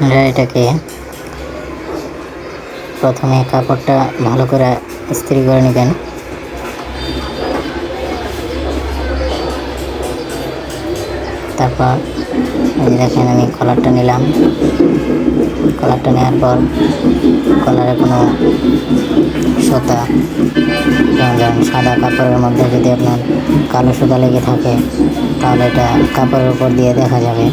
আপনারা এটাকে প্রথমে কাপড়টা ভালো করে ইস্ত্রি করে নেবেন। তারপর এই দেখেন আমি কলারটা নিলাম। কলারটা নেওয়ার পর কলারে কোনো সুতা যেমন সাদা কাপড়ের মধ্যে যদি আপনার কালো সুতা লেগে থাকে, তাহলে এটা কাপড়ের উপর দিয়ে দেখা যাবে।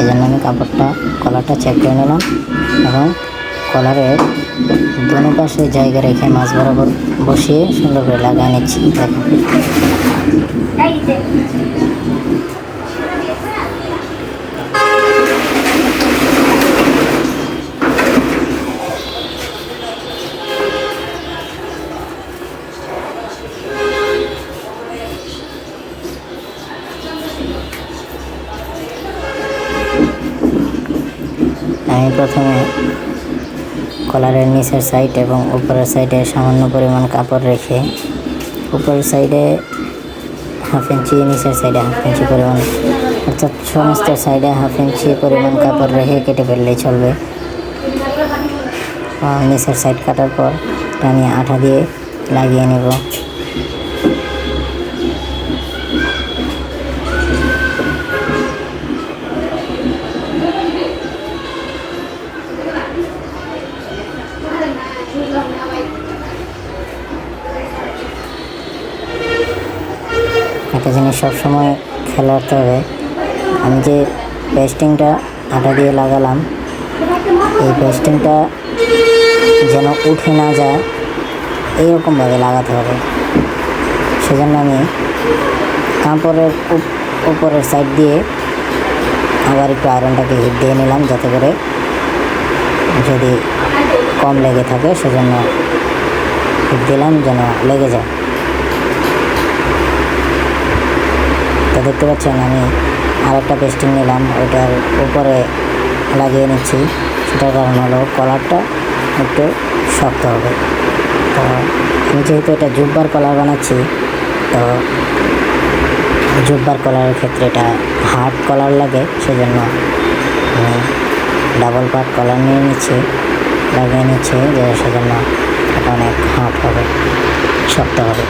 এই জন্য আমি কাপড়টা, কলারটা চেক করে নিলাম এবং কলারের দোনো পাশে জায়গা রেখে মাছ বরাবর বসিয়ে সুন্দর করে লাগাই নিচ্ছি। দেখেন। আমি প্রথমে কলারের নিচের সাইড এবং উপরের সাইডে সামান্য পরিমাণ কাপড় রেখে উপরের সাইডে হাফ ইঞ্চি নিচের সাইডে হাফ ইঞ্চি পরিমাণ, অর্থাৎ সমস্ত সাইডে হাফ ইঞ্চি পরিমাণ কাপড় রেখে কেটে ফেললেই চলবে। নিচের সাইড কাটার পর আমি আঠা দিয়ে লাগিয়ে নেব একটা জিনিস সবসময় খেয়াল রাখতে হবে। আমি যে পেস্টিংটা আটা দিয়ে লাগালাম, এই পেস্টিংটা যেন উঠে না যায়, এইরকমভাবে লাগাতে হবে। সেজন্য আমি কাপড়ের উপ- উপরের সাইড দিয়ে আবার একটু আয়রনটাকে হিট দিয়ে নিলাম, যাতে করে যদি কম লেগে থাকে, সেজন্য দিলাম যেন লেগে যায়। তো দেখতে পাচ্ছেন, আমি আরেকটা পেস্টিং নিলাম। ওইটার উপরে লাগিয়ে নিচ্ছি। সেটার কারণ হলো কলারটা একটু শক্ত হবে। তো আমি যেহেতু এটা জুব্বার কলার বানাচ্ছি, তো জুব্বার কলারের ক্ষেত্রে এটা হার্ড কলার লাগে। সেজন্য আমি ডাবল পার্ট কলার নিয়ে নিচ্ছি। লাগিয়ে নিচ্ছি, যে সেজন্য এটা অনেক হার্ড হবে, শক্ত হবে।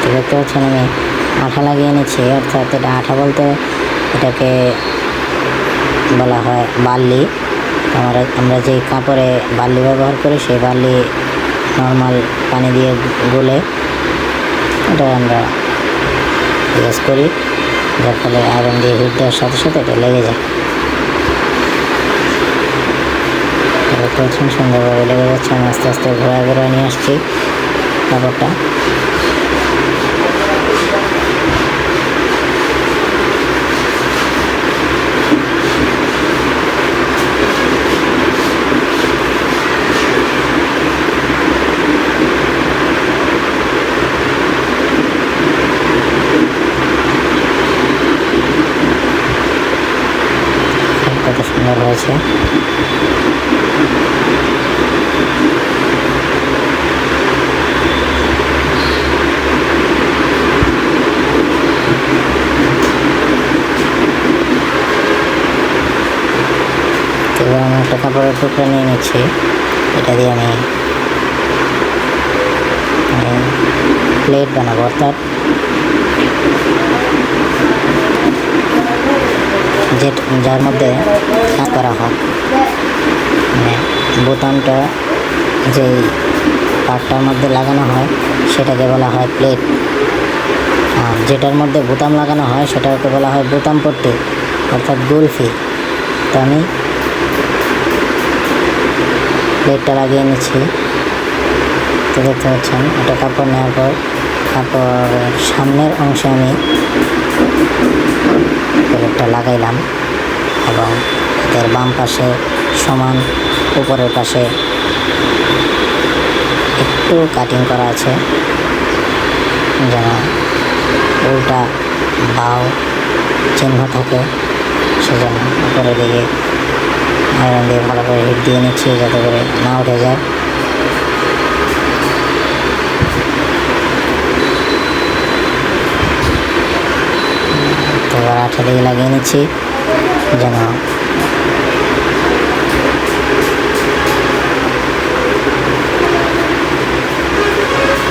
তো দেখতে পাচ্ছেন আমি আঠা লাগিয়ে নিচ্ছি, অর্থাৎ এটা আঠা বলতে এটাকে বলা হয় বার্লি আমরা আমরা যে কাপড়ে বার্লি ব্যবহার করি, সেই বার্লি নর্মাল পানি দিয়ে গুলে এটা আমরা ইউজ করি, যার ফলে আয়রন দিয়ে হিট দেওয়ার সাথে সাথে এটা লেগে যায়। পাচ্ছেন সুন্দরভাবে লেগে যাচ্ছে, আমি আস্তে আস্তে ঘোরা ঘোরা নিয়ে আসছি কাপড়টা। হয়েছে তো এবার আমি একটা কাপড়ের টুকরা নিয়ে নিচ্ছি। এটা দিয়ে আমি প্লেট বানাবো, অর্থাৎ যে যার মধ্যে কাজ করা হয়। মানে বোতামটা যেই পার্টটার মধ্যে লাগানো হয়, সেটাকে বলা হয় প্লেট। আর যেটার মধ্যে বোতাম লাগানো হয়, সেটাকে বলা হয় বোতাম পট্টি, অর্থাৎ গুলফি। তো আমি প্লেটটা লাগিয়ে নিচ্ছি। তো দেখতে পাচ্ছেন, এটা কাপড় নেওয়ার পর, কাপড়ের সামনের অংশে আমি প্লেটটা লাগাইলাম এবং এর বাম পাশে সমান উপরের পাশে একটু কাটিং করা আছে, যেন উল্টা বাও চিহ্ন থাকে। সেজন্য উপরের দিকে আয়রন দিয়ে ভালো করে হিট দিয়ে নিচ্ছি যাতে করে না উঠে যায়। তো আঠা দিয়ে লাগিয়ে নিচ্ছি। যেন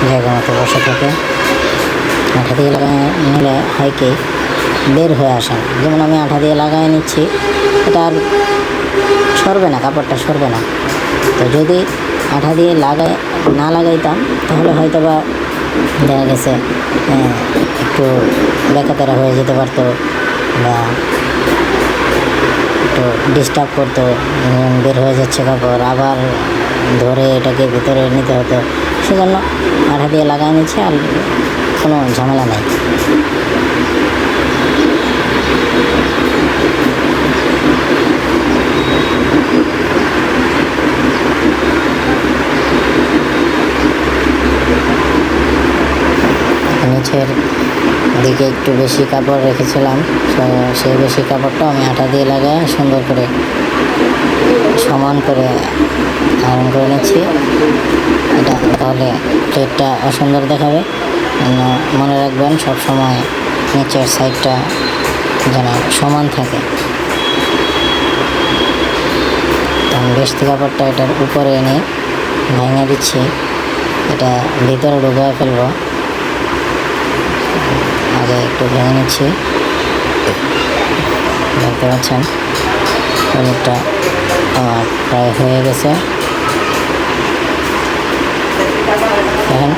জায়গা মতো বসে থাকে। আঠা দিয়ে লাগাই নিলে হয় কি, বের হয়ে আসে। যেমন আমি আঠা দিয়ে লাগাই নিচ্ছি, এটা আর সরবে না, কাপড়টা সরবে না। তো যদি আঠা দিয়ে লাগাই, না লাগাইতাম, তাহলে হয়তো বা দেখা গেছে হ্যাঁ, একটু বেকাতারা হয়ে যেতে পারতো বা একটু ডিস্টার্ব করতো বের হয়ে যাচ্ছে কাপড় আবার ধরে এটাকে ভিতরে নিতে হতো। সেজন্য আঠা দিয়ে লাগাই নিচ্ছে আর কোনো ঝামেলা নেই। নিচের দিকে একটু বেশি কাপড় রেখেছিলাম। সেই বেশি কাপড়টা আমি আটা দিয়ে লাগাই সুন্দর করে সমান করে আয়রন করে নিচ্ছি। এটা তাহলে প্লেটটা অসুন্দর দেখাবে। মনে রাখবেন সব সময় নিচের সাইডটা যেন সমান থাকে। আমি বেশি কাপড়টা এটার উপরে এনে ভেঙে দিচ্ছি। এটা ভিতরে ঢুকায় ফেলব। আগে একটু ভেঙে নিচ্ছি দেখতে পাচ্ছেন পনিরটা প্রায় হয়ে গেছে। দেখেন,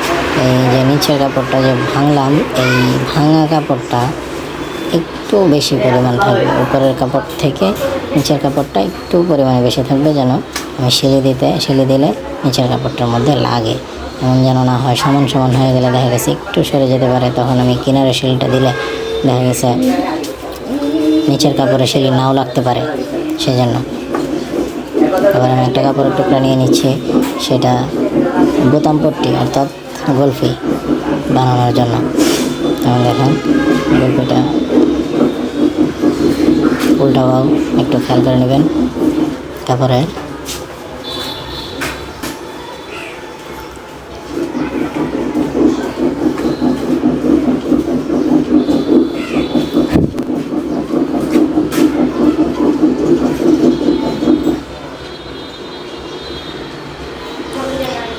এই যে নিচের কাপড়টা যে ভাঙলাম, এই ভাঙা কাপড়টা একটু বেশি পরিমাণ থাকবে। উপরের কাপড় থেকে নিচের কাপড়টা একটু পরিমাণে বেশি থাকবে যেন আমি সিলি দিতে, সিলি দিলে নিচের কাপড়টার মধ্যে লাগে। এমন যেন না হয়, সমান সমান হয়ে গেলে দেখা গেছে একটু সরে যেতে পারে। তখন আমি কিনারে শিলটা দিলে দেখা গেছে নিচের কাপড়ে সিলি নাও লাগতে পারে সেজন্য। এবার আমি একটা কাপড়ের টুকরা নিয়ে নিচ্ছি, সেটা বোতাম পট্টি অর্থাৎ গল্ফি বানানোর জন্য। যেমন দেখেন গল্পিটা উল্টাও একটু খেয়াল করে নেবেন তারপরে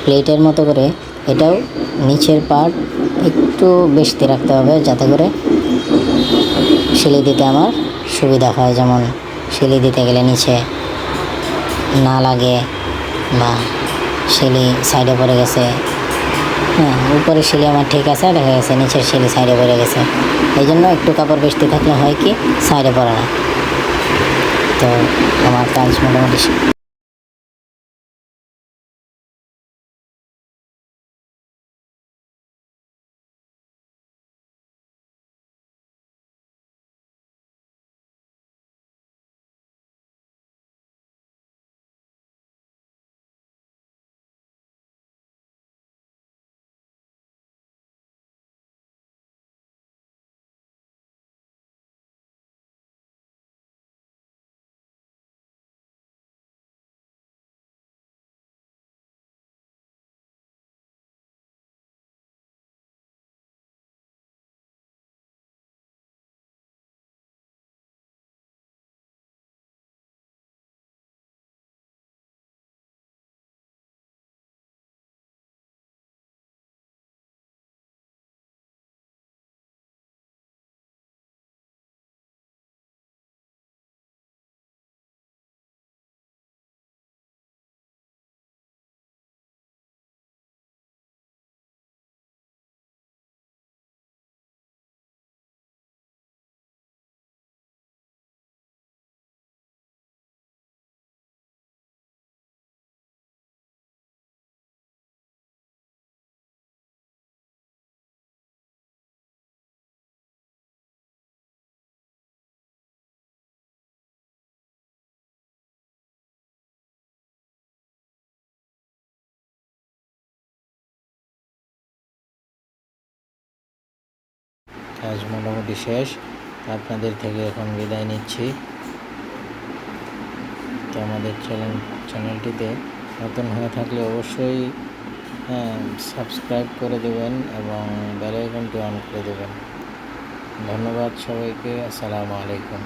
প্লেটের মতো করে এটাও নিচের পার্ট একটু বেশিতে রাখতে হবে যাতে করে সিলি দিতে আমার সুবিধা হয়। যেমন সিলি দিতে গেলে নিচে না লাগে বা সিলি সাইডে পড়ে গেছে। হ্যাঁ উপরে সিলি আমার ঠিক আছে দেখা গেছে নিচের সিলি সাইডে পড়ে গেছে। এই জন্য একটু কাপড় বেশি থাকলে হয় কি সাইডে পড়ে না। তো আমার কাজ মোটামুটি কাজ মোটামুটি শেষ। আপনাদের থেকে এখন বিদায় নিচ্ছি। তো আমাদের চ্যানেল, চ্যানেলটিতে নতুন হয়ে থাকলে অবশ্যই সাবস্ক্রাইব করে দেবেন এবং বেল আইকনটি অন করে দেবেন। ধন্যবাদ সবাইকে। আসসালামু আলাইকুম।